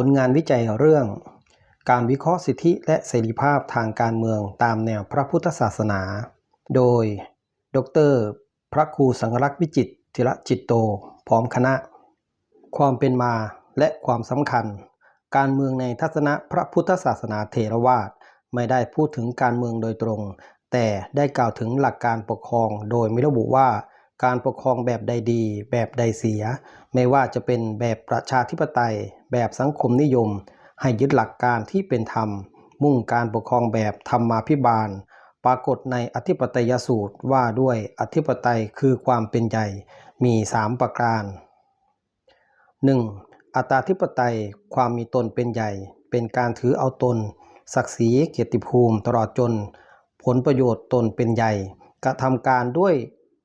ผลงานวิจัยเรื่อง การวิเคราะห์สิทธิและเสรีภาพทางการเมืองตามแนวพระพุทธศาสนา โดย ดร พระครูสังฆลักษ์วิจิตรธิรจิตโต พร้อมคณะ ความเป็นมาและความสำคัญ การเมืองในทัศนะพระพุทธศาสนาเถรวาทไม่ได้พูดถึงการเมืองโดยตรง แต่ได้กล่าวถึงหลักการปกครองโดยไม่ระบุว่าการปกครองแบบใดดี แบบใดเสีย ไม่ว่าจะเป็นแบบประชาธิปไตย แบบสังคมนิยม ให้ยึดหลักการที่เป็นธรรม มุ่งการปกครองแบบธรรมาภิบาล ปรากฏในอธิปไตยสูตรว่าด้วยอธิปไตยคือความเป็นใหญ่มี 3 ประการ 1. อัตาธิปไตยความมีตนเป็นใหญ่ เป็นการถือเอาตน ศักดิ์ศรีเกียรติภูมิตลอดจน ผลประโยชน์ตนเป็นใหญ่ กระทำการด้วย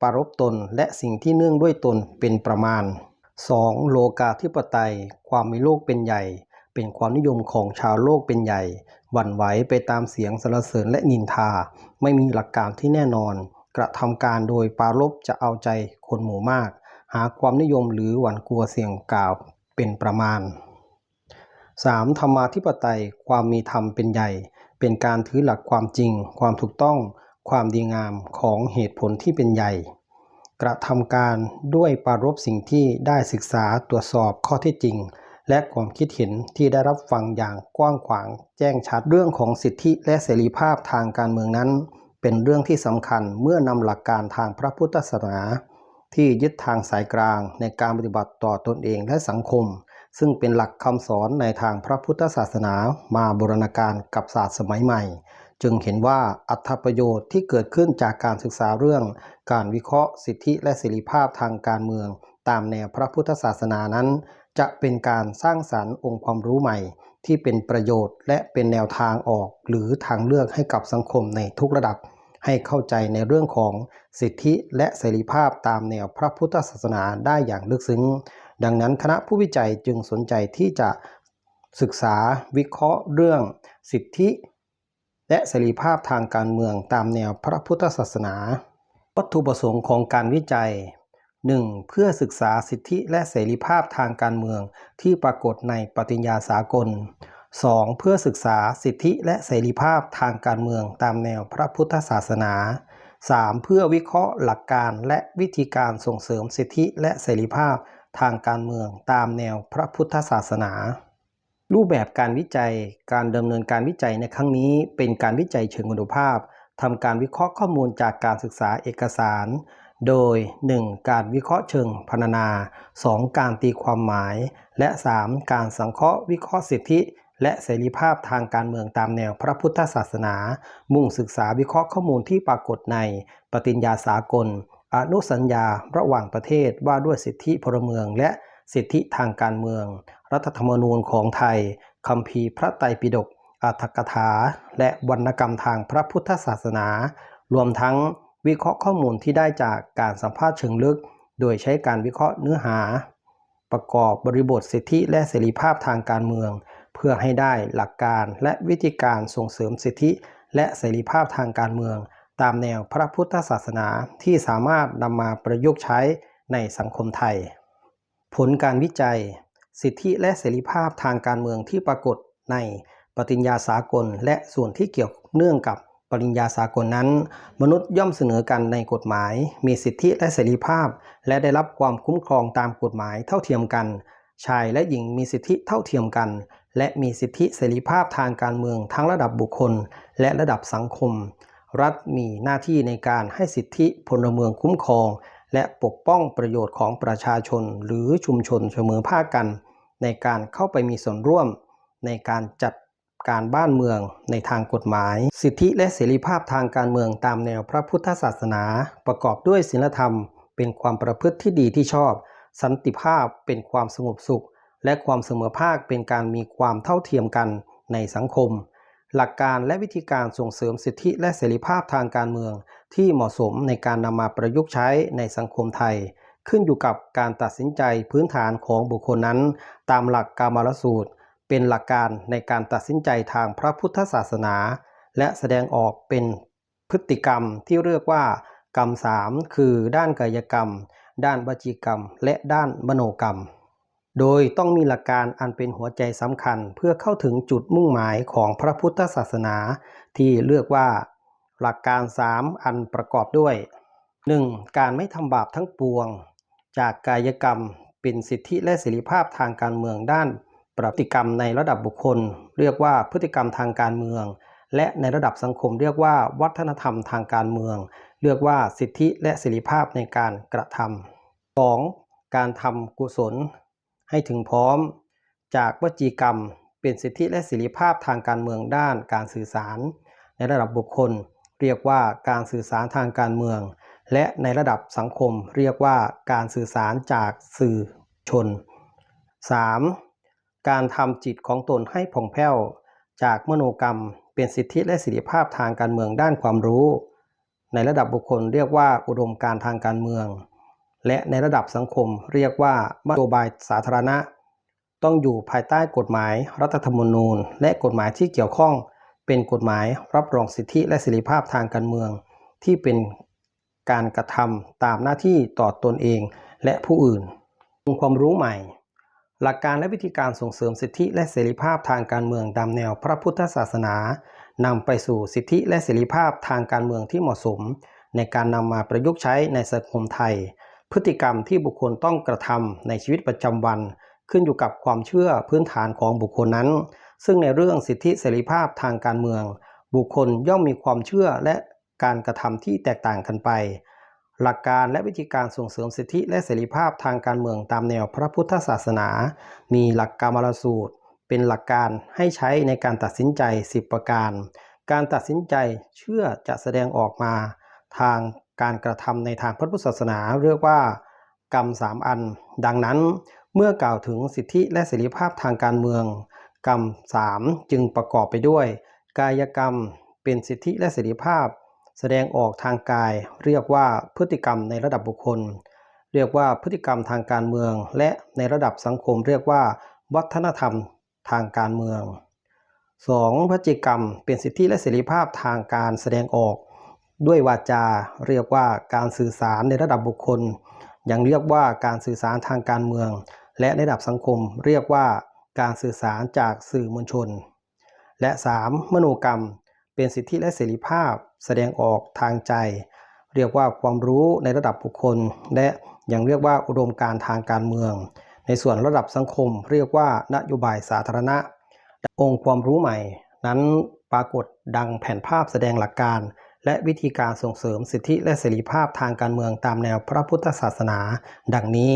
ปารบตนและสิ่งที่เนื่องด้วยตนเป็นประมาณ 2. โลกาธิปไตย ความมีโลกเป็นใหญ่ เป็นความนิยมของชาวโลกเป็นใหญ่หวั่นไหวไปตามเสียงสรรเสริญและนินทา ไม่มีหลักการที่แน่นอน กระทำการโดยปารบจะเอาใจคนหมู่มาก หาความนิยมหรือหวั่นกลัวเสียงกล่าวเป็นประมาณ 3. ธรรมาธิปไตย ความมีธรรมเป็นใหญ่ เป็นการถือหลักความจริง ความถูกต้อง ความดีงามของเหตุผลที่เป็นใหญ่ กระทำการด้วยปรารบสิ่งที่ได้ศึกษาตรวจสอบข้อเท็จจริง และความคิดเห็นที่ได้รับฟังอย่างกว้างขวาง แจ้งชัดเรื่องของสิทธิและเสรีภาพทางการเมืองนั้น เป็นเรื่องที่สำคัญเมื่อนำหลักการทางพระพุทธศาสนา ที่ยึดทางสายกลางในการปฏิบัติต่อตนเองและสังคม ซึ่งเป็นหลักคำสอนในทางพระพุทธศาสนามาบูรณาการกับศาสตร์สมัยใหม่ จึงเห็นว่าอัตประโยชน์ที่เกิดขึ้นจากการศึกษาเรื่อง การวิเคราะห์สิทธิและเสรีภาพทางการเมือง ตามแนวพระพุทธศาสนานั้น จะเป็นการสร้างสรรค์องค์ความรู้ใหม่ ที่เป็นประโยชน์และเป็นแนวทางออก หรือทางเลือกให้กับสังคมในทุกระดับ ให้เข้าใจในเรื่องของสิทธิและเสรีภาพตามแนวพระพุทธศาสนาได้อย่างลึกซึ้ง ดังนั้นคณะผู้วิจัยจึงสนใจที่จะศึกษาวิเคราะห์เรื่องสิทธิ และเสรีภาพทางการเมืองตามแนวพระพุทธศาสนา วัตถุประสงค์ของการวิจัย 1. เพื่อศึกษาสิทธิและเสรีภาพทางการเมืองที่ปรากฏในปฏิญญาสากล 2. เพื่อศึกษาสิทธิและเสรีภาพทางการเมืองตามแนวพระพุทธศาสนา 3. เพื่อวิเคราะห์หลักการและวิธีการส่งเสริมสิทธิและเสรีภาพทางการเมืองตามแนวพระพุทธศาสนา รูปแบบการวิจัย การดำเนินการวิจัยในครั้งนี้เป็นการวิจัยเชิงคุณภาพทำการวิเคราะห์ข้อมูลจากการศึกษาเอกสาร โดย 1. การวิเคราะห์เชิงพรรณนา 2. การตีความหมาย และ 3. การสังเคราะห์วิเคราะห์สิทธิ และเสรีภาพทางการเมืองตามแนวพระพุทธศาสนา มุ่งศึกษาวิเคราะห์ข้อมูลที่ปรากฏใน ปฏิญญาสากล อนุสัญญาระหว่างประเทศว่าด้วยสิทธิพลเมืองและ สิทธิทางการเมือง รัฐธรรมนูญของไทยคัมภีร์พระไตรปิฎกอัตถกถา และวรรณกรรมทางพระพุทธศาสนา รวมทั้งวิเคราะห์ข้อมูลที่ได้จากการสัมภาษณ์เชิงลึก โดยใช้การวิเคราะห์เนื้อหา ประกอบบริบทสิทธิและเสรีภาพทางการเมือง เพื่อให้ได้หลักการและวิธีการส่งเสริมสิทธิและเสรีภาพทางการเมือง ตามแนวพระพุทธศาสนาที่สามารถนำมาประยุกต์ใช้ในสังคมไทย ผลการวิจัย สิทธิและเสรีภาพทางการเมืองที่ปรากฏในปฏิญญาสากล และส่วนที่เกี่ยวเนื่องกับปริญญาสากลนั้น มนุษย์ย่อมเสนอกันในกฎหมาย มีสิทธิและเสรีภาพ และได้รับความคุ้มครองตามกฎหมายเท่าเทียมกัน ชายและหญิงมีสิทธิเท่าเทียมกัน และมีสิทธิเสรีภาพทางการเมืองทั้งระดับบุคคล และระดับสังคม รัฐมีหน้าที่ในการให้สิทธิพลเมืองคุ้มครอง และปกป้องประโยชน์ของประชาชนหรือชุมชนเสมอภาคกัน ในการเข้าไปมีส่วนร่วม ในการจัดการบ้านเมืองในทางกฎหมาย สิทธิและเสรีภาพทางการเมืองตามแนวพระพุทธศาสนา ประกอบด้วยศีลธรรม เป็นความประพฤติที่ดีที่ชอบ สันติภาพเป็นความสงบสุข และความเสมอภาคเป็นการมีความเท่าเทียมกันในสังคม หลักการและวิธีการส่งเสริมสิทธิและเสรีภาพทางการเมือง ที่เหมาะสมในการนำมาประยุกต์ใช้ในสังคมไทย ขึ้นอยู่กับการตัดสินใจพื้นฐานของบุคคลนั้น ตามหลักกามารสูตร เป็นหลักการในการตัดสินใจทางพระพุทธศาสนา และแสดงออกเป็นพฤติกรรมที่เรียกว่า กรรมสามคือด้านกายกรรม ด้านวจีกรรม และด้านมโนกรรม โดยต้องมีหลักการอันเป็นหัวใจสำคัญเพื่อเข้าถึงจุดมุ่งหมายของพระพุทธศาสนา ที่เรียกว่า หลักการ 3 อันประกอบด้วย 1. การไม่ทำบาปทั้งปวง จากกายกรรมเป็นสิทธิและเสรีภาพทางการเมืองด้านปฏิกรรมในระดับบุคคล เรียกว่าพฤติกรรมทางการเมือง และในระดับสังคมเรียกว่าวัฒนธรรมทางการเมือง เรียกว่าสิทธิและเสรีภาพในการกระทำ 2. การทำกุศล ให้ถึงพร้อม จากวจีกรรม เป็นสิทธิและเสรีภาพทางการเมืองด้านการสื่อสาร ในระดับบุคคล เรียกว่าการสื่อสารทางการเมือง และในระดับสังคมเรียกว่าการสื่อสารจากสื่อชน 3. การทำจิตของตนให้ผ่องแผ้ว จากมโนกรรม เป็นสิทธิและเสรีภาพทางการเมืองด้านความรู้ ในระดับบุคคลเรียกว่าอุดมการทางการเมือง และในระดับสังคมเรียกว่านโยบายสาธารณะ ต้องอยู่ภายใต้กฎหมายรัฐธรรมนูญ และกฎหมายที่เกี่ยวข้องเป็นกฎหมายรับรองสิทธิและเสรีภาพทางการเมือง ที่เป็นการกระทำตามหน้าที่ต่อตนเองและผู้อื่นองค์ความรู้ใหม่ หลักการและวิธีการส่งเสริมสิทธิและเสรีภาพทางการเมืองตามแนวพระพุทธศาสนานำไปสู่สิทธิและเสรีภาพทางการเมืองที่เหมาะสม ในการนำมาประยุกต์ใช้ในสังคมไทย พฤติกรรมที่บุคคลต้องกระทำในชีวิตประจำวัน ขึ้นอยู่กับความเชื่อพื้นฐานของบุคคลนั้น ซึ่งในเรื่องสิทธิเสรีภาพทางการเมือง บุคคลย่อมมีความเชื่อและการกระทำที่แตกต่างกันไป หลักการและวิธีการส่งเสริมสิทธิและเสรีภาพทางการเมืองตามแนวพระพุทธศาสนา มีหลักกรรมารสูตร เป็นหลักการให้ใช้ในการตัดสินใจ 10 ประการ การตัดสินใจเชื่อจะแสดงออกมา ทาง การกระทำในทางพระพุทธศาสนาเรียกว่ากรรมสามอัน ดังนั้นเมื่อกล่าวถึงสิทธิและเสรีภาพทางการเมือง กรรมสามจึงประกอบไปด้วย กายกรรมเป็นสิทธิและเสรีภาพ แสดงออกทางกาย เรียกว่าพฤติกรรมในระดับบุคคล เรียกว่าพฤติกรรมทางการเมือง และในระดับสังคมเรียกว่า วัฒนธรรมทางการเมือง 2. พฤติกรรมเป็นสิทธิและเสรีภาพทางการแสดงออก ด้วยวาจาเรียกว่าการสื่อสารในระดับบุคคล ยังเรียกว่าการสื่อสารทางการเมือง และในระดับสังคม เรียกว่าการสื่อสารจากสื่อมวลชน และ 3. มโนกรรม เป็นสิทธิและเสรีภาพ แสดงออกทางใจ เรียกว่าความรู้ในระดับบุคคล และยังเรียกว่าอุดมการทางการเมือง ในส่วนระดับสังคม เรียกว่านโยบายสาธารณะ องค์ความรู้ใหม่ นั้นปรากฏดังแผนภาพแสดงหลักการ และวิธีการส่งเสริมสิทธิและเสรีภาพทางการเมืองตามแนวพระพุทธศาสนา ดังนี้